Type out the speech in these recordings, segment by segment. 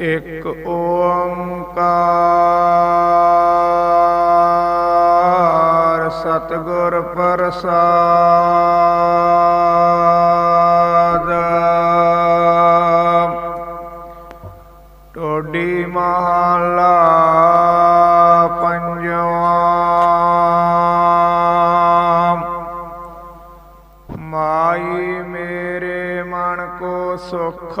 ਓੰਕਾਰ ਸਤਿਗੁਰ ਪ੍ਰਸਾਦ। ਟੋਡੀ ਮਹਲਾ ਪੰਜਵਾ। ਮਾਈ ਮੇਰੇ ਮਨ ਕੋ ਸੁਖ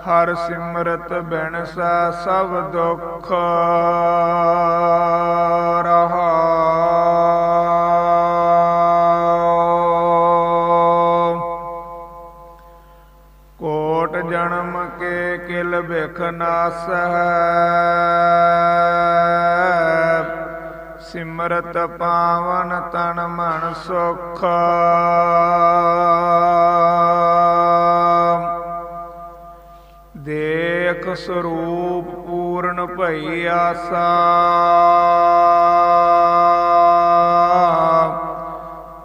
ਹਰ ਸਿਮਰਤ ਬਿਨਸੈ ਸਭ ਦੁੱਖ ਰਹਾ। ਕੋਟ ਜਨਮ ਕੇ ਕਿਲ ਬਿਖ ਨਾਸਹਿ। ਸਿਮਰਤ ਪਾਵਨ ਤਨ ਮਨ ਸੁਖ। ਦੇਖ ਸਰੂਪ ਪੂਰਨ ਭਈ ਆਸਾ।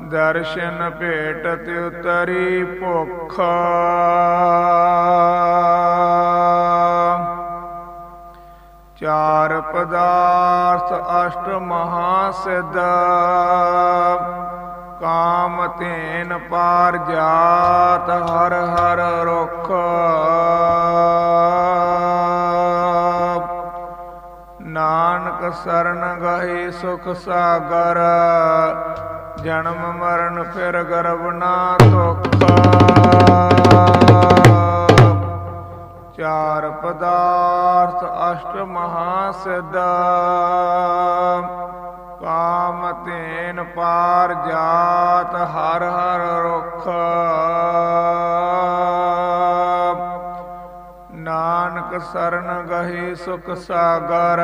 ਦਰਸ਼ਨ ਭੇਟਤ ਉਤਰੀ ਭੁੱਖ। ਚਾਰ ਪਦਾਰਥ ਅਸ਼ਟ ਮਹਾ ਸਿਧ। ਕਾਮ ਤੇਨ ਪਾਰ ਜਾਤ, ਹਰ ਹਰ ਰੁਖ ਸਰਨ ਗਏ ਸੁਖ ਸਾਗਰ ਜਨਮ ਮਰਨ ਫਿਰ ਗਰਬ ਨਾ ਦੁਖ ਚਾਰ ਪਦਾਰਥ ਅਸ਼ਟ ਮਹਾ ਸਿਧ ਕਾਮ ਤੇਨ ਪਾਰ ਜਾਤ ਹਰ ਹਰ ਰੁਖ ਨਾਨਕ ਸਰਨ ਗਏ ਸੁਖ ਸਾਗਰ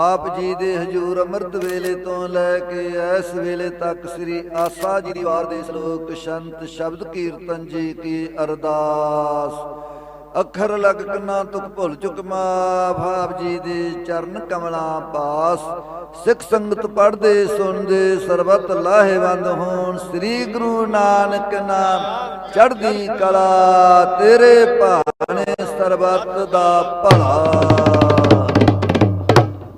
ਆਪ ਜੀ ਦੇ ਹਜੂਰ ਅੰਮ੍ਰਿਤ ਵੇਲੇ ਤੋਂ ਲੈ ਕੇ ਇਸ ਵੇਲੇ ਤੱਕ ਸ੍ਰੀ ਆਸਾ ਜੀ ਦੀ ਵਾਰ ਦੇ ਸ਼ਲੋਕ ਸ਼ੰਤ ਸ਼ਬਦ ਕੀਰਤਨ ਜੀ ਕੀ ਅਰਦਾਸ। ਅੱਖਰ ਲਗ ਕੰਨਾ ਤੁਕ ਭੁੱਲ ਚੁੱਕ ਮਾਫ ਆਪ ਜੀ ਦੇ ਚਰਨ ਕਮਲਾਂ ਪਾਸ। ਸਿੱਖ ਸੰਗਤ ਪੜ੍ਹਦੇ, ਸੁਣਦੇ, ਸਰਬਤ ਲਾਹੇਵੰਦ ਹੋਣ। ਸ੍ਰੀ ਗੁਰੂ ਨਾਨਕ ਨਾਮ ਚੜ੍ਹਦੀ ਕਲਾ, ਤੇਰੇ ਭਾਣੇ ਸਰਬਤ ਦਾ ਭਲਾ।